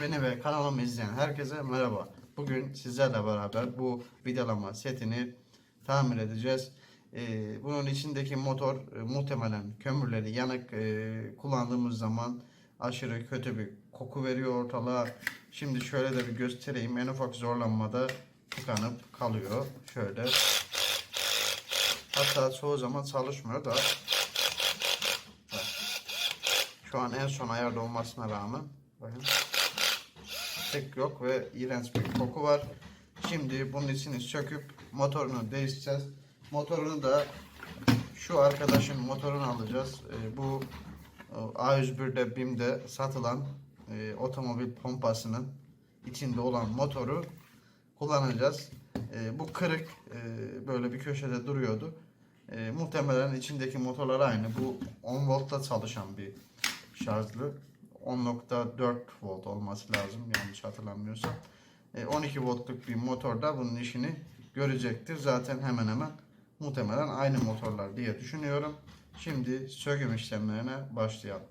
Beni ve kanalımı izleyen herkese merhaba. Bugün sizlerle beraber bu vidalama setini tamir edeceğiz. Ee, bunun içindeki motor e, muhtemelen kömürleri yanık e, kullandığımız zaman aşırı kötü bir koku veriyor ortalığa. Şimdi şöyle de bir göstereyim. En ufak zorlanmada tıkanıp kalıyor. Şöyle. Hatta çoğu zaman çalışmıyor da. Şu an en son ayarda olmasına rağmen. Bakın tek yok ve iğrenç bir koku var. Şimdi bunun içini söküp motorunu değiştireceğiz. Motorunu da şu arkadaşın motorunu alacağız. Ee, bu e, A101'de BİM'de satılan e, otomobil pompasının içinde olan motoru kullanacağız. E, bu kırık e, böyle bir köşede duruyordu. E, muhtemelen içindeki motorlar aynı. Bu 10 voltta çalışan bir şarjlı. 10.4 volt olması lazım yanlış hatırlamıyorsam. E, 12 voltluk bir motor da bunun işini görecektir. Zaten hemen hemen muhtemelen aynı motorlar diye düşünüyorum. Şimdi söküm işlemlerine başlayalım.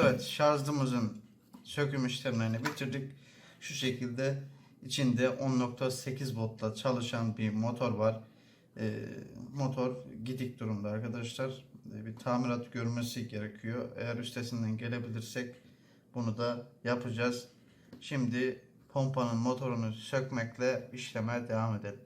Evet şarjımızın söküm işlemlerini bitirdik. Şu şekilde içinde 10.8 voltla çalışan bir motor var. Ee, motor gidik durumda arkadaşlar. Ee, bir tamirat görmesi gerekiyor. Eğer üstesinden gelebilirsek bunu da yapacağız. Şimdi pompanın motorunu sökmekle işleme devam edelim.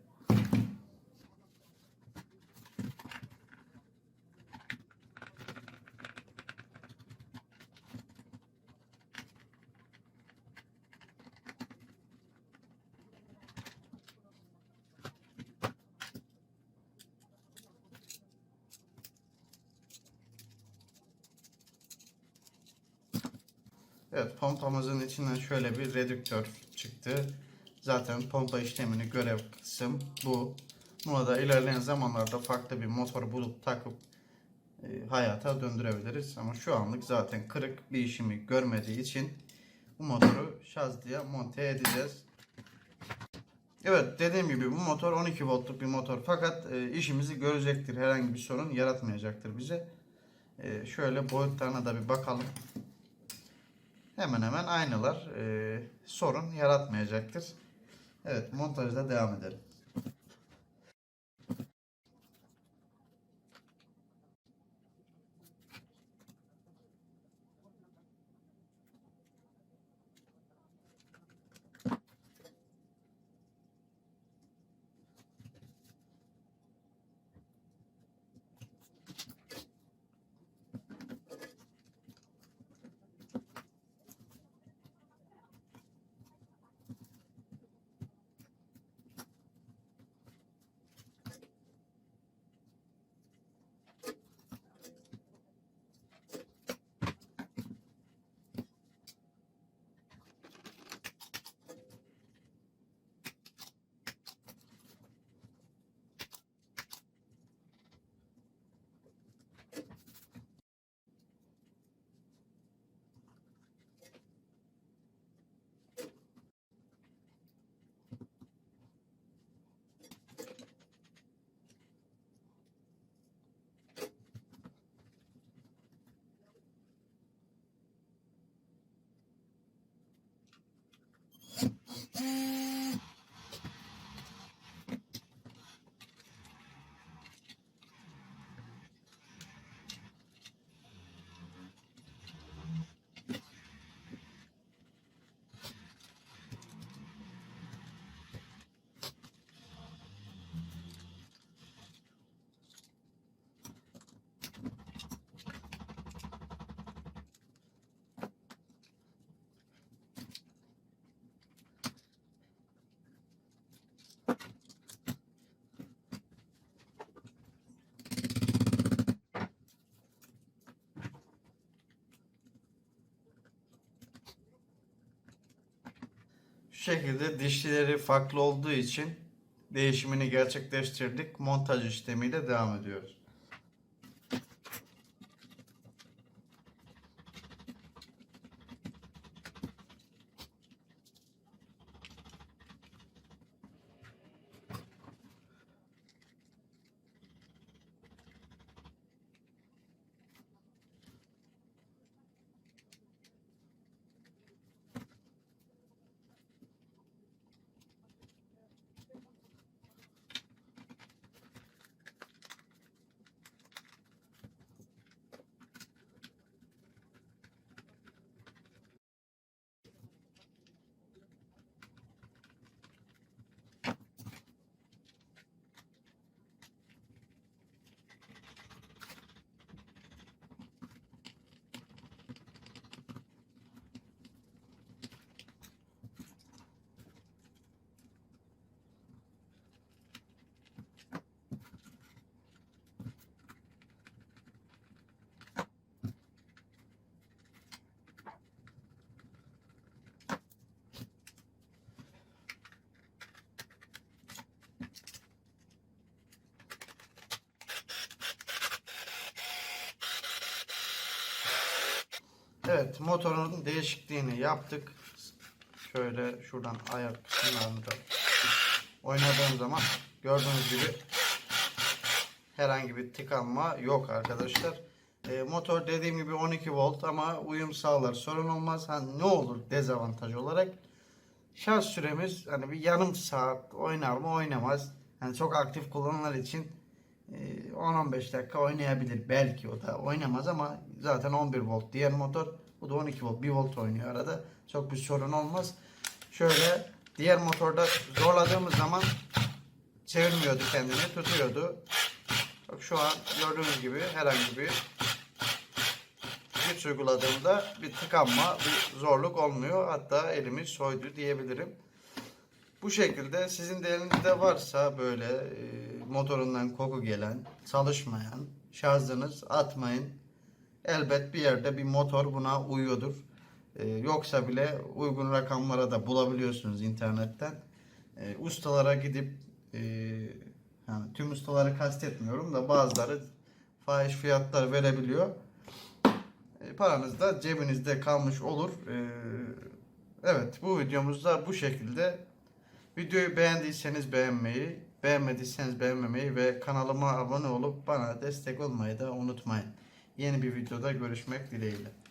Evet pompamızın içinden şöyle bir redüktör çıktı. Zaten pompa işlemini görev kısım bu. Buna da ilerleyen zamanlarda farklı bir motor bulup takıp e, hayata döndürebiliriz. Ama şu anlık zaten kırık bir işimi görmediği için bu motoru şazlıya monte edeceğiz. Evet dediğim gibi bu motor 12 voltluk bir motor fakat e, işimizi görecektir. Herhangi bir sorun yaratmayacaktır bize. E, şöyle boyutlarına da bir bakalım hemen hemen aynılar. Ee, sorun yaratmayacaktır. Evet montajda devam edelim. Şekilde dişlileri farklı olduğu için değişimini gerçekleştirdik. Montaj işlemiyle devam ediyoruz. Evet motorun değişikliğini yaptık. Şöyle şuradan ayak kısımlarını da oynadığım zaman gördüğünüz gibi herhangi bir tıkanma yok arkadaşlar. E, motor dediğim gibi 12 volt ama uyum sağlar sorun olmaz. Hani ne olur dezavantaj olarak şarj süremiz hani bir yarım saat oynar mı oynamaz. Yani çok aktif kullananlar için 10-15 dakika oynayabilir belki o da oynamaz ama zaten 11 volt diğer motor bu da 12 volt 1 volt oynuyor arada çok bir sorun olmaz. Şöyle diğer motorda zorladığımız zaman çevirmiyordu kendini tutuyordu. Bak şu an gördüğünüz gibi herhangi bir güç uyguladığımda bir tıkanma, bir zorluk olmuyor. Hatta elimi soydu diyebilirim. Bu şekilde sizin de elinizde varsa böyle e, motorundan koku gelen, çalışmayan, şarjınız atmayın. Elbet bir yerde bir motor buna uyuyordur. E, yoksa bile uygun rakamlara da bulabiliyorsunuz internetten. E, ustalara gidip e, yani tüm ustaları kastetmiyorum da bazıları fahiş fiyatlar verebiliyor. E, paranız da cebinizde kalmış olur. E, evet bu videomuz da bu şekilde. Videoyu beğendiyseniz beğenmeyi, beğenmediyseniz beğenmemeyi ve kanalıma abone olup bana destek olmayı da unutmayın. Yeni bir videoda görüşmek dileğiyle.